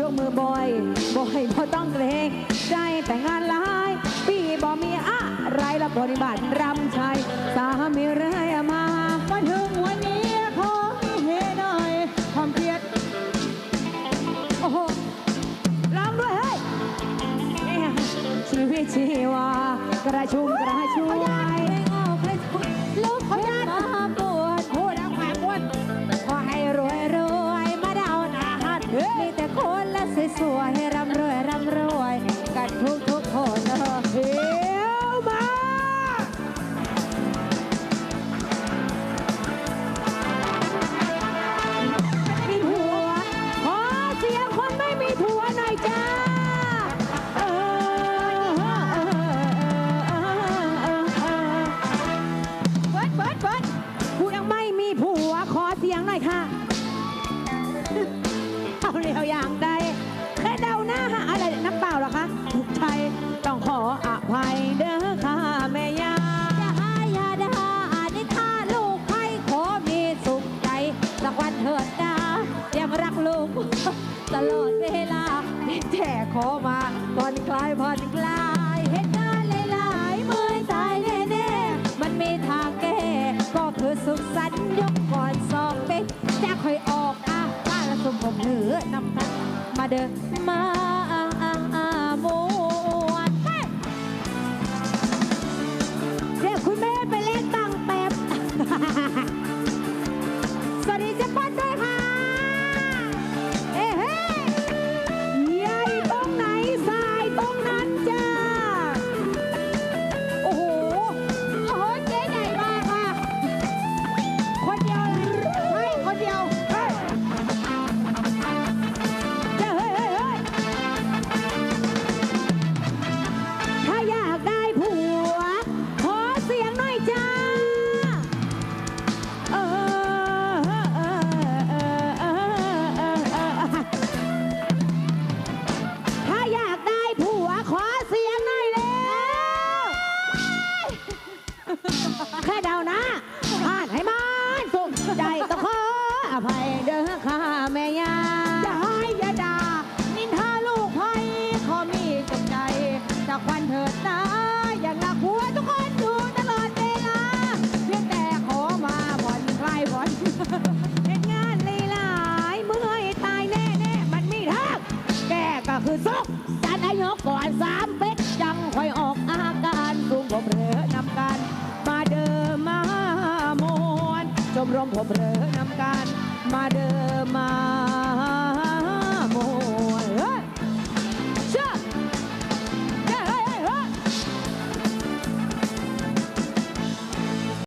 ยกมือบ่อยบ่อยพอต้องเกรงใจแต่งงานหลายปีบ่มีอะไรละบริบัติรำชัยสามีเรื่อยมามาถึงวันนี้ขอให้เฮหน่อยความเครียดโอ้โหร้องด้วยเฮ้ยชีวิตชีวากระชุ่มกระชวย เสียงหน่อยค่ะ เอาเรียวอย่างใดแค่เดาหน้าหาอะไรน้ำเปล่าเหรอคะถูกใจต้องขออภัยเด้อค่ะแม่ยาอย่าหาอย่าด่าอานิท่าลูกให้ขอมีสุขใจสักวันเถิดนะยังรักลูก ตลอดเวลานี่แจกขอมาผ่อนคลายผ่อนคลายเหตุกา มเหนือนำกันมาเดินมา แค่เดานะพลาดให้มันสุขใจต้องขออภัยเด้อค่ะแม่ยาอย่าให้อย่าด่านินทาลูกไพ่ขอมีจงใจจากวันเถิดนะอย่างหนักหัวทุกคนอยู่ตลอดเวลาเพียงแต่ขอมาผ่อนคลายผ่อนเห็นงานลีหลายเมื่อยตายแน่แน่ๆมันมีทางแกก็คือซุก ดิมมามวมรมผมเรือนำกันมาเดิมมา